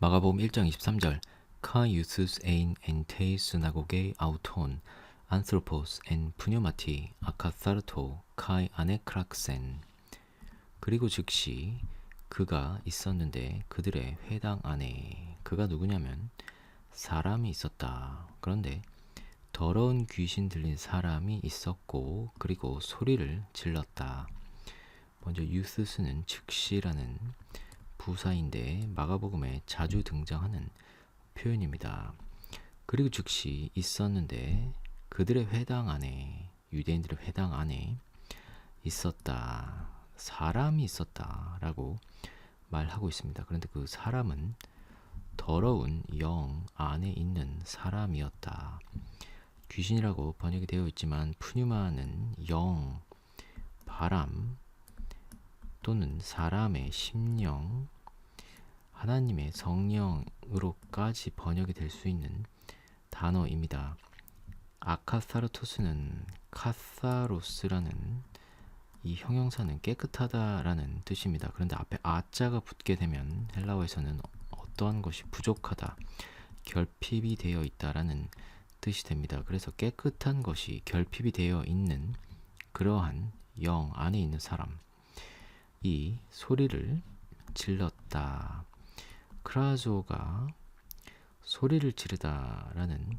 마가복음 1장 23절 Ca iusus ein en te synagoge auton anthropos en pneumati akatharto kai anekraksen 그리고 즉시 그가 있었는데 그들의 회당 안에 그가 누구냐면 사람이 있었다. 그런데 더러운 귀신 들린 사람이 있었고 그리고 소리를 질렀다. 먼저 유스스는 즉시라는 부사인데 마가복음에 자주 등장하는 표현입니다. 그리고 즉시 있었는데 그들의 회당 안에 유대인들의 회당 안에 있었다. 사람이 있었다라고 말하고 있습니다. 그런데 그 사람은 더러운 영 안에 있는 사람이었다. 귀신이라고 번역이 되어 있지만 푸뉴마는 영, 바람 또는 사람의 심령, 하나님의 성령으로까지 번역이 될 수 있는 단어입니다. 아카사르토스는 카사로스라는 이 형용사는 깨끗하다라는 뜻입니다. 그런데 앞에 아자가 붙게 되면 헬라어에서는 어떠한 것이 부족하다, 결핍이 되어 있다라는 뜻이 됩니다. 그래서 깨끗한 것이 결핍이 되어 있는 그러한 영 안에 있는 사람, 이 소리를 질렀다. 크라조가 소리를 지르다라는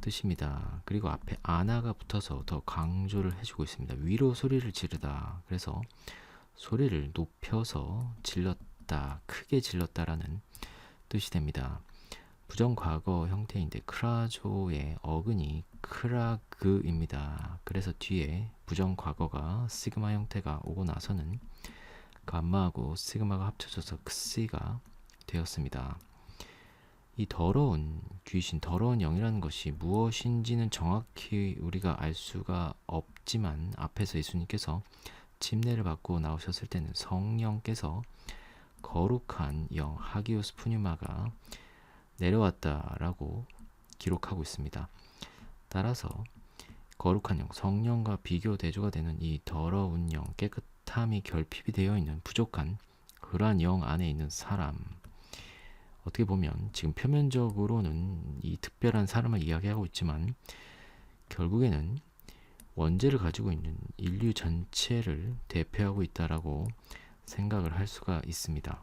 뜻입니다. 그리고 앞에 아나가 붙어서 더 강조를 해주고 있습니다. 위로 소리를 지르다. 그래서 소리를 높여서 질렀다, 크게 질렀다라는 뜻이 됩니다. 부정과거 형태인데 크라조의 어근이 크라그입니다. 그래서 뒤에 부정과거가 시그마 형태가 오고 나서는 감마하고 시그마가 합쳐져서 크시가 되었습니다. 이 더러운 귀신, 더러운 영이라는 것이 무엇인지는 정확히 우리가 알 수가 없지만 앞에서 예수님께서 침례를 받고 나오셨을 때는 성령께서 거룩한 영 하기오스 푸뉴마가 내려왔다라고 기록하고 있습니다. 따라서 거룩한 영, 성령과 비교 대조가 되는 이 더러운 영, 깨끗함이 결핍이 되어 있는 부족한 그러한 영 안에 있는 사람. 어떻게 보면 지금 표면적으로는 이 특별한 사람을 이야기하고 있지만 결국에는 원죄를 가지고 있는 인류 전체를 대표하고 있다라고 생각을 할 수가 있습니다.